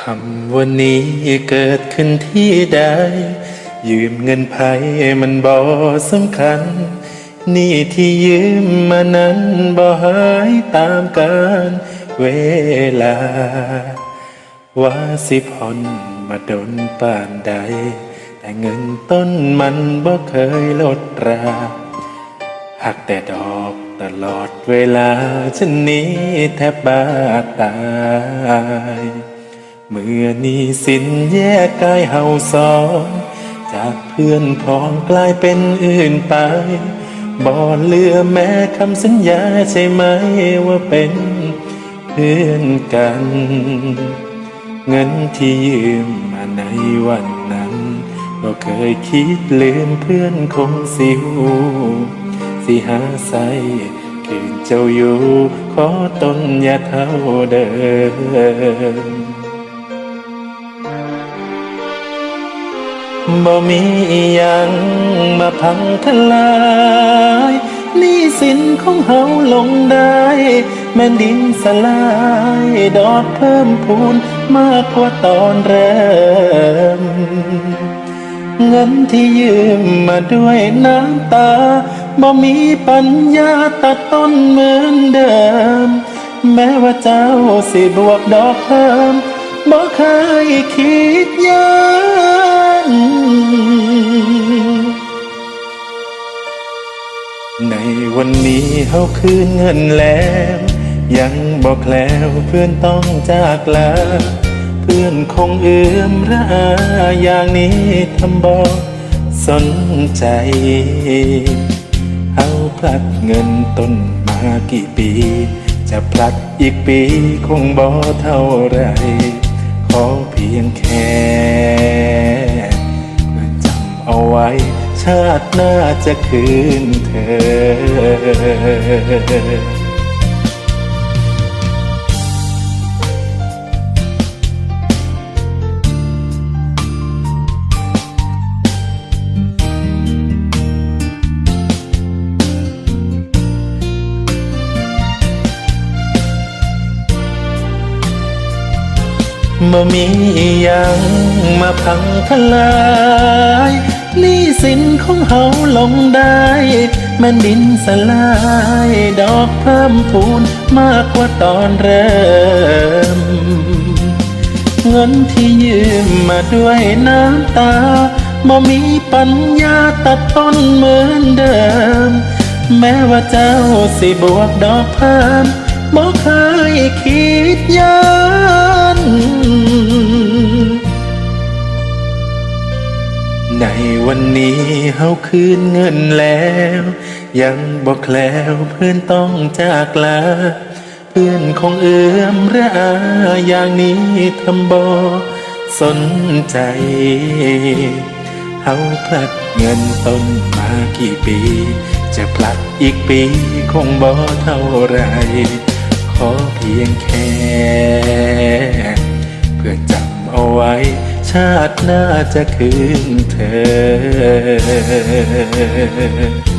คำวันนี้เกิดขึ้นที่ใด ยืมเงินไผมันบ่สำคัญ นี่ที่ยืมมานั้นบ่หายตามการเวลา ว่าสิผ่อนมาดนป่านใด แต่เงินต้นมันบ่เคยลดราหักแต่ดอกตลอดเวลาฉันนี้แทบบาตาย เมื่อนี้สินแยกกายเฮาสองจากเพื่อนพ้องกลายเป็นอื่นไปบ่เหลือแม้คำสัญญาใช่ไหมว่าเป็นเพื่อนกัน เงินที่ยืมมาในวันนั้นก็เคยคิดลืมเพื่อนคงสิหูสิหาใส่คืนเจ้าอยู่ ขอต้นอย่าเท่าเดิม บ่มีอิหยังมาพังทลายนี้สินของเฮาลงได้ แม่นดินสลาย ดอกเพิ่มพูนมากกว่าตอนเริ่ม เงินที่ยืมมาด้วยน้ำตาบ่มีปัญญาตัดต้นเหมือนเดิม แม้ว่าเจ้าสิบวกดอกเพิ่มบ่เคยคิดย้า ในวันนี้เฮาคืนเงินแล้ว ยังบอกแล้วเพื่อนต้องจากลาเพื่อนคงเอื้อมระอาอย่างนี้ทำบอกสนใจเฮาพลัดเงินต้นมากี่ปี จะพลัดอีกปีคงบ่เท่าไร ชาติหน้าจะคืนเธอบ่มีอิหยังมาพังทลาย นี้สินของเฮาลงได้ แม่นดินสลาย ดอกเพิ่มพูนมากกว่าตอนเริ่ม เงินที่ยืมมาด้วยน้ำตาบ่มีปัญญาตัดต้นเหมือนเดิม แม้ว่าเจ้าสิบวกดอกเพิ่มบ่เคยคิดย้า ในวันนี้เฮาคืนเงินแล้ว ยังบอกแล้วเพื่อนต้องจากลา เพื่อนคงเอื้อมระอาอย่างนี้ทำบอสนใจ เฮาพลัดเงินต้นมากี่ปี จะพลัดอีกปีคงบ่เท่าไร ขอเพียงแค่ เพื่อจำเอาไว้ ชาติหน้าจะคืนเธอ